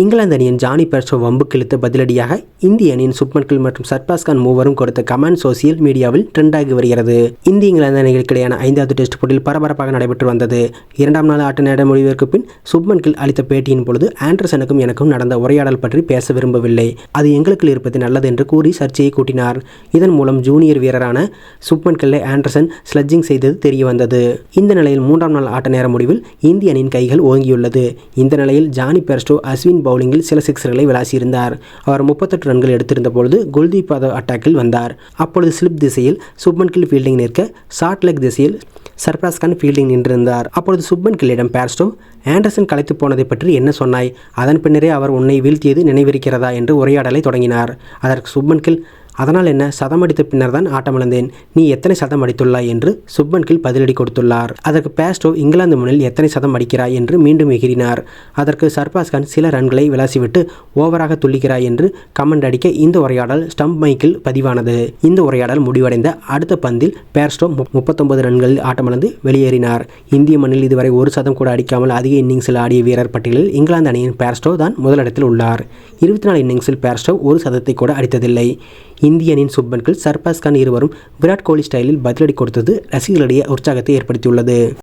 இங்கிலாந்து அணியின் ஜானி பெர்சோ வம்புக்கு இழுத்த பதிலடியாக இந்திய அணியின் சுப்மன் கில் மற்றும் சர்பாஸ் கான் மூவரும் கொடுத்த கமெண்ட் சோசியல் மீடியாவில் ட்ரெண்டாகி வருகிறது. இந்திய இங்கிலாந்து அணிகளுக்கிடையான ஐந்தாவது டெஸ்ட் போட்டியில் பரபரப்பாக நடைபெற்று வந்தது. இரண்டாம் நாள் ஆட்ட நேர முடிவிற்கு பின் சுப்மன் கில் அளித்த பேட்டியின் பொழுது ஆண்டர்சனுக்கும் எனக்கும் நடந்த உரையாடல் பற்றி பேச விரும்பவில்லை. அது எங்களுக்குள் இருப்பது நல்லது என்று கூறி சர்ச்சையை கூட்டினார். இதன் மூலம் ஜூனியர் வீரரான சுப்மன் கில்லை ஆண்டர்சன் ஸ்லட்ஜிங் செய்தது தெரிய வந்தது இந்த நிலையில் மூன்றாம் நாள் ஆட்ட நேர முடிவில் இந்திய அணியின் கைகள் ஓங்கியுள்ளது. இந்த நிலையில் ஜானி பெர்ஸ்டோ அஸ்வின் பவுலிங்கில் சில சிக்ஸர்களை விளாசியிருந்தார். அவர் முப்பத்தெட்டு ரன்கள் எடுத்திருந்த பொழுது குல்தீப் யாதவ் அட்டாக்கில் வந்தார். அப்பொழுது ஸ்லிப் திசையில் சுப்மன் கில் ஃபீல்டிங் நிற்க ஷார்ட் லெக் திசையில் சர்ப்ராஸ் கான் ஃபீல்டிங் நின்றிருந்தார். அப்பொழுது சுப்மன் கில்லிடம் பேர்ஸ்டோ ஆண்டர்சன் கலைத்து போனதை பற்றி என்ன சொன்னாய்? அதன் பின்னரே அவர் உன்னை வீழ்த்தியது நினைவிருக்கிறதா? என்று உரையாடலை தொடங்கினார். அதற்கு சுப்மன் கில் அதனால் என்ன? சதம் அடித்த பின்னர் தான் ஆட்டமிழந்தேன். நீ எத்தனை சதம் அடித்துள்ளாய்? என்று சுப்மன் கீழ் பதிலடி கொடுத்துள்ளார். அதற்கு பேஸ்டோ இங்கிலாந்து முன்னில் எத்தனை சதம் அடிக்கிறாய்? என்று மீண்டும் எகிறினார். அதற்கு சர்பாஸ் கான் சில ரன்களை விளாசிவிட்டு ஓவராக துள்ளிக்கிறாய் என்று கமெண்ட் அடிக்க இந்த உரையாடல் ஸ்டம்ப் மைக்கில் பதிவானது. இந்த உரையாடல் முடிவடைந்த அடுத்த பந்தில் பேர்ஸ்டோ முப்பத்தொன்பது ரன்களில் ஆட்டமிழந்து வெளியேறினார். இந்திய மண்ணில் இதுவரை ஒரு சதம் கூட அடிக்காமல் அதிக இன்னிங்ஸில் ஆடிய வீரர் பட்டியலில் இங்கிலாந்து அணியின் பேர்ஸ்டோ தான் முதலிடத்தில் உள்ளார். இருபத்தி நாலு இன்னிங்ஸில் பேர்ஸ்டோ ஒரு சதத்தை கூட அடித்ததில்லை. இந்திய அணியின் சுப்மன்கில் சர்பாஸ் கான் இருவரும் விராட் கோலி ஸ்டைலில் பதிலடி கொடுத்தது ரசிகர்களிடையே உற்சாகத்தை ஏற்படுத்தியுள்ளது.